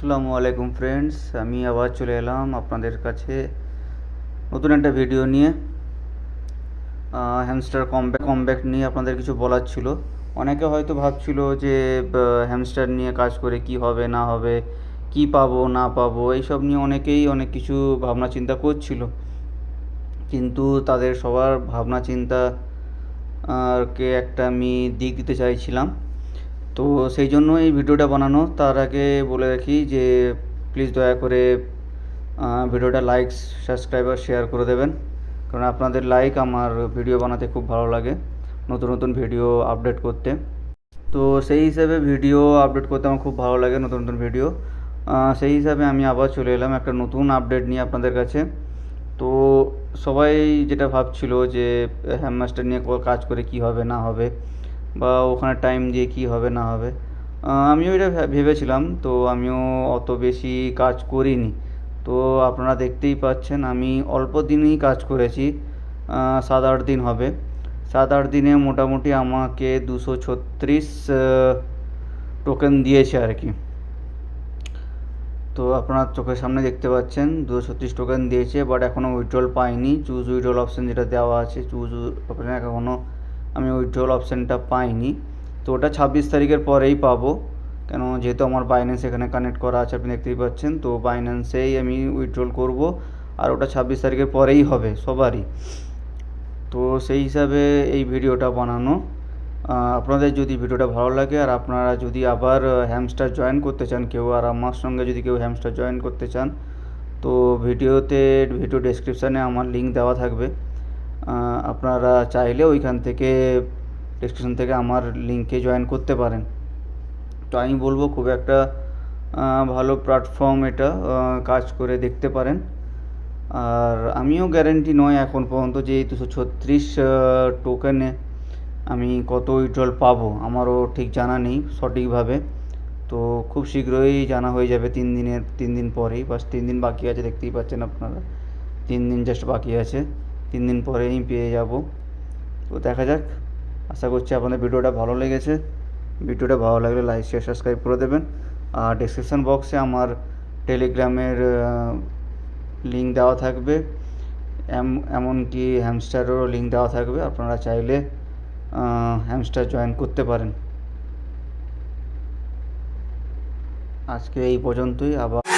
আসসালামু আলাইকুম ফ্রেন্ডস আমি আবার চলে এলাম আপনাদের কাছে নতুন একটা ভিডিও নিয়ে। হ্যামস্টার কমব্যাক কমব্যাক নিয়ে আপনাদের কিছু বলার ছিল। অনেকে হয়তো ভাবছিল যে হ্যামস্টার নিয়ে কাজ করে কি হবে, না হবে, কি পাবো, না পাবো, এইসব নিয়ে অনেকেই অনেক কিছু ভাবনা চিন্তা করছিল। কিন্তু তাদের সবার ভাবনা চিন্তা কে একটা আমি দিক দিতে চাইছিলাম। তো সেই জন্য এই ভিডিওটা বানানো। তার আগে বলে রাখি যে প্লিজ দয়া করে ভিডিওটা লাইক সাবস্ক্রাইব আর শেয়ার করে দেবেন। কারণ আপনাদের লাইক আমার ভিডিও বানাতে খুব ভালো লাগে নতুন নতুন ভিডিও আপডেট করতে। তো সেই হিসাবে ভিডিও আপডেট করতে আমার খুব ভালো লাগে নতুন নতুন ভিডিও সেই হিসাবে আমি আবার চলে এলাম একটা নতুন আপডেট নিয়ে আপনাদের কাছে। তো সবাই যেটা ভাবছিল যে হ্যামমাস্টার নিয়ে কাজ করে কি হবে, না হবে বা ওখানে টাইম দিয়ে কি হবে না হবে। আমিও এটা ভেবেছিলাম, তো আমিও অত বেশি কাজ করিনি। তো আপনারা দেখতেই পাচ্ছেন, আমি অল্প দিনই কাজ করেছি। সাত আট দিন হবে। সাত আট দিনে মোটামুটি আমাকে দুশো ছত্রিশ টোকেন দিয়েছে আর কি। তো আপনার চোখের সামনে দেখতে পাচ্ছেন, দুশো ছত্রিশ টোকেন দিয়েছে বাট এখনও উইথড্রল পাইনি। চুজ উইথড্রল অপশান যেটা দেওয়া আছে চুজ অপশানে এখনও আমি উইথড্রল অপশানটা পাইনি। তো ওটা ছাব্বিশ তারিখের পরেই পাবো। কেন, যেহেতু আমার বাইন্যান্স এখানে কানেক্ট করা আছে, আপনি দেখতেই পাচ্ছেন। তো বাইন্যান্সেই আমি উইথড্রল করব, আর ওটা ছাব্বিশ তারিখের পরেই হবে, সবারই। তো সেই হিসাবে এই ভিডিওটা বানানো। আপনাদের যদি ভিডিওটা ভালো লাগে, আর আপনারা যদি আবার হ্যামস্টার জয়েন করতে চান কেউ, আর আমার সঙ্গে যদি কেউ হ্যামস্টার জয়েন করতে চান, তো ভিডিওতে, ভিডিও ডেসক্রিপশানে আমার লিঙ্ক দেওয়া থাকবে। আপনারা চাইলে ওইখান থেকে ডেসক্রিপশন থেকে আমার লিঙ্কে জয়েন করতে পারেন। তো আমি বলব খুব একটা ভালো প্ল্যাটফর্ম এটা কাজ করে দেখতে পারেন। আর আমিও গ্যারেন্টি নয় এখন পর্যন্ত যে এই দুশো ছত্রিশ টোকেনে আমি কত উইথড্রল পাবো, আমারও ঠিক জানা নেই সঠিকভাবে। তো খুব শীঘ্রই জানা হয়ে যাবে তিন দিনের, তিন দিন পরেই, বাস তিন দিন বাকি আছে, দেখতেই পাচ্ছেন আপনারা। তিন দিন জাস্ট বাকি আছে। তিন দিন পরেই পেয়ে যাব। তো দেখা যাক। আশা করছি আপনাদের ভিডিওটা ভালো লেগেছে। ভিডিওটা ভালো লাগলে লাইক শেয়ার সাবস্ক্রাইব করে দেবেন। আর ডিসক্রিপশান বক্সে আমার টেলিগ্রামের লিঙ্ক দেওয়া থাকবে। এম- এমনকি হ্যামস্টারেরও লিঙ্ক দেওয়া থাকবে। আপনারা চাইলে হ্যামস্টার জয়েন করতে পারেন। আজকে এই পর্যন্তই। আবার